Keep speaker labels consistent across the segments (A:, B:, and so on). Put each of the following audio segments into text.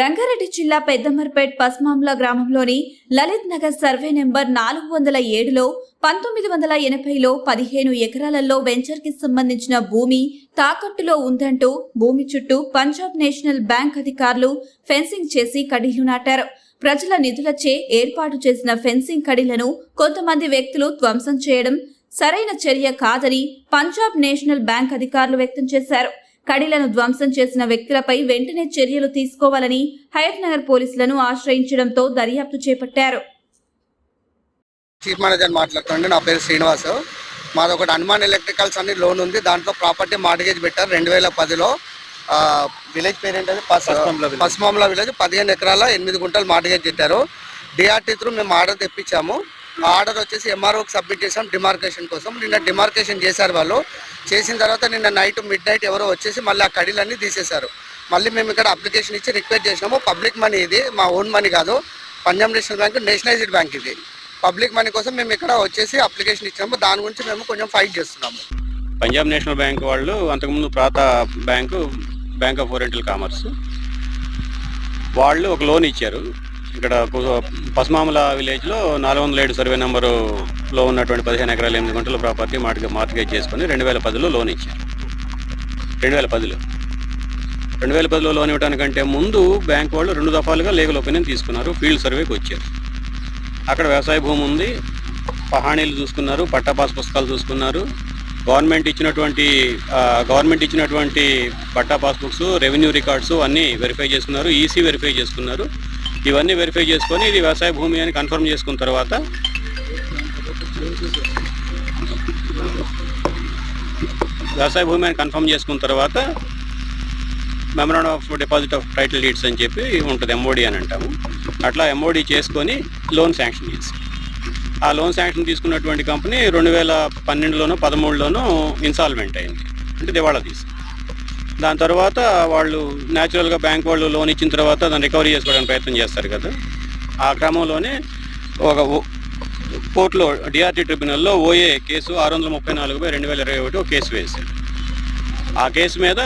A: రంగారెడ్డి జిల్లా పెద్దమర్పేట్ పస్మాంల గ్రామంలోని Lalit Nagar survey number నాలుగు వందల ఏడులో పంతొమ్మిది వందల ఎనభైలో పదిహేను ఎకరాలలో వెంచర్కి సంబంధించిన భూమి తాకట్టులో ఉందంటూ భూమి చుట్టూ పంజాబ్ నేషనల్ బ్యాంక్ అధికారులు ఫెన్సింగ్ చేసి కడీలు నాటారు. ప్రజల నిధులచే ఏర్పాటు చేసిన ఫెన్సింగ్ కడీలను కొంతమంది వ్యక్తులు ధ్వంసం చేయడం సరైన చర్య కాదని పంజాబ్ నేషనల్ బ్యాంక్ అధికారులు వ్యక్తం చేశారు. కడీలను ధ్వంసం చేసిన వ్యక్తులపై వెంటనే చర్యలు తీసుకోవాలని హయత్ నగర్ పోలీసులను ఆశ్రయించడంతో దర్యాప్తు చేపట్టారు.
B: చీఫ్ మేనేజర్ మాట్లాడుతుండే నా పేరు శ్రీనివాస్. మాది ఒకటి హనుమాన్ ఎలక్ట్రికల్స్ అని లోన్ ఉంది. దాంట్లో ప్రాపర్టీ మార్గేజ్ పెట్టారు. రెండు వేల పదిలో విలేజ్ పేరు ఏంటది పశ్చిమంల విలేజ్. పదిహేను ఎకరాల ఎనిమిది గుంటలు మార్గేజ్ పెట్టారు. డిఆర్టీ త్రూ మేము ఆర్డర్ తెప్పించాము. ఆర్డర్ వచ్చేసి ఎంఆర్ఓకి సబ్మిట్ చేసాం డిమార్కేషన్ కోసం. నిన్న డిమార్కేషన్ చేశారు వాళ్ళు. చేసిన తర్వాత నిన్న నైట్ మిడ్ నైట్ ఎవరో వచ్చేసి మళ్ళీ ఆ కడీలన్నీ తీసేశారు. మళ్ళీ మేము ఇక్కడ అప్లికేషన్ ఇచ్చి రిక్వెస్ట్ చేసినాము. పబ్లిక్ మనీ ఇది మా ఓన్ మనీ కాదు. Punjab national bank nationalized bank ఇది. పబ్లిక్ మనీ కోసం మేము ఇక్కడ వచ్చేసి అప్లికేషన్ ఇచ్చాము. దాని గురించి మేము కొంచెం ఫైట్ చేస్తున్నాము.
C: పంజాబ్ నేషనల్ బ్యాంక్ వాళ్ళు అంతకుముందు Pratha bank bank of Oriental Commerce. వాళ్ళు ఒక లోన్ ఇచ్చారు. ఇక్కడ పసుమాముల విలేజ్లో నాలుగు వందల ఏడు సర్వే నెంబరులో ఉన్నటువంటి పదిహేను ఎకరాల ఎనిమిది గంటల ప్రాపర్టీ మార్ట్ మార్ట్గేజ్ చేసుకొని రెండు వేల పదిలో లోన్ ఇచ్చారు. రెండు వేల పదిలో. రెండు వేల పదిలో లోన్ ఇవ్వడానికంటే ముందు బ్యాంక్ వాళ్ళు రెండు దఫాలుగా లీగల్ ఒపీనియన్ తీసుకున్నారు ఫీల్డ్ సర్వేకి వచ్చారు. అక్కడ వ్యవసాయ భూమి ఉంది పహాణీలు చూసుకున్నారు పట్టా పాస్ పుస్తకాలు చూసుకున్నారు. గవర్నమెంట్ ఇచ్చినటువంటి గవర్నమెంట్ ఇచ్చినటువంటి పట్టా పాస్బుక్స్ రెవెన్యూ రికార్డ్స్ అన్నీ వెరిఫై చేసుకున్నారు ఈసీ వెరిఫై చేసుకున్నారు. ఇవన్నీ వెరిఫై చేసుకొని ఇది వ్యవసాయ భూమి అని కన్ఫర్మ్ చేసుకున్న తర్వాత వ్యవసాయ భూమి అని కన్ఫర్మ్ చేసుకున్న తర్వాత memorandum of deposit of title deeds అని చెప్పి ఉంటుంది ఎంఓడి అని అంటాము. అట్లా ఎంఓడి చేసుకొని లోన్ శాంక్షన్ చేసి. ఆ లోన్ శాంక్షన్ తీసుకున్నటువంటి కంపెనీ రెండు వేల పన్నెండులోనో పదమూడులోనో ఇన్సాల్వెంట్ అయింది. అంటే దివాళా తీసి దాని తర్వాత వాళ్ళు న్యాచురల్గా బ్యాంక్ వాళ్ళు లోన్ ఇచ్చిన తర్వాత దాన్ని రికవరీ చేసుకోవడానికి ప్రయత్నం చేస్తారు కదా. ఆ క్రమంలోనే ఒక కోర్టులో డిఆర్టీ ట్రిబ్యునల్లో ఓఏ కేసు ఆరు వందల ముప్పై నాలుగు బై రెండు వేల ఇరవై ఒకటి ఒక కేసు వేశారు. ఆ కేసు మీద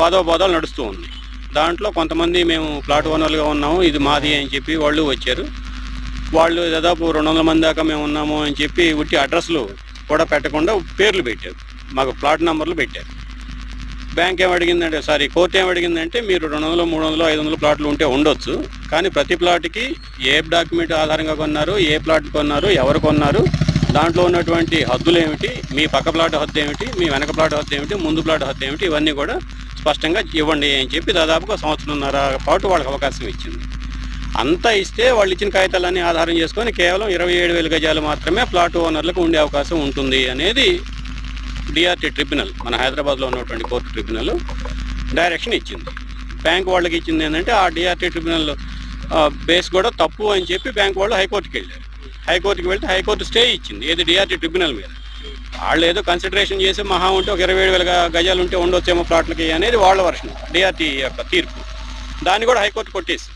C: వాదోపాదాలు నడుస్తూ ఉంది దాంట్లో కొంతమంది మేము ప్లాట్ ఓనర్లుగా ఉన్నాము ఇది మాది అని చెప్పి వాళ్ళు వచ్చారు. వాళ్ళు దాదాపు రెండు వందల మంది దాకా మేము ఉన్నాము అని చెప్పి ఉట్టి అడ్రస్లు కూడా పెట్టకుండా పేర్లు పెట్టారు. మాకు ప్లాట్ నెంబర్లు పెట్టారు. బ్యాంక్ ఏం అడిగిందంటే సారీ కోర్టు ఏం అడిగిందంటే మీరు రెండు వందలు మూడు వందలు ఐదు వందలు ప్లాట్లు ఉంటే ఉండొచ్చు. కానీ ప్రతి ప్లాట్కి ఏ డాక్యుమెంట్ ఆధారంగా కొన్నారు ఏ ప్లాట్ కొన్నారు ఎవరు కొన్నారు దాంట్లో ఉన్నటువంటి హద్దులు ఏమిటి మీ పక్క ప్లాట్ హద్దు ఏమిటి మీ వెనక ప్లాట్ హద్దు ఏమిటి ముందు ప్లాట్ హద్దు ఏమిటి ఇవన్నీ కూడా స్పష్టంగా ఇవ్వండి అని చెప్పి దాదాపుగా సంవత్సరంన్నర పాటు వాళ్ళకి అవకాశం ఇచ్చింది. అంతా ఇస్తే వాళ్ళు ఇచ్చిన కాగితాలన్నీ ఆధారం చేసుకొని కేవలం ఇరవై ఏడు వేల గజాలు మాత్రమే ప్లాట్ ఓనర్లకు ఉండే అవకాశం ఉంటుంది అనేది డిఆర్టీ ట్రిబ్యునల్ మన హైదరాబాద్లో ఉన్నటువంటి కోర్టు ట్రిబ్యునల్ డైరెక్షన్ ఇచ్చింది. బ్యాంక్ వాళ్ళకి ఇచ్చింది ఏంటంటే ఆ డిఆర్టీ ట్రిబ్యునల్ బేస్ కూడా తప్పు అని చెప్పి బ్యాంక్ వాళ్ళు హైకోర్టుకి వెళ్ళారు. హైకోర్టుకి వెళ్తే హైకోర్టు స్టే ఇచ్చింది ఏది డిఆర్టీ ట్రిబ్యునల్ మీద. వాళ్ళు ఏదో కన్సిడరేషన్ చేసి మహా ఉంటే ఒక ఇరవై ఏడు వేల గజాలు ఉంటే ఉండొచ్చేమో ప్లాట్లకి అనేది వాళ్ళ వర్షం డిఆర్టీ యొక్క తీర్పు. దాన్ని కూడా హైకోర్టు కొట్టేసి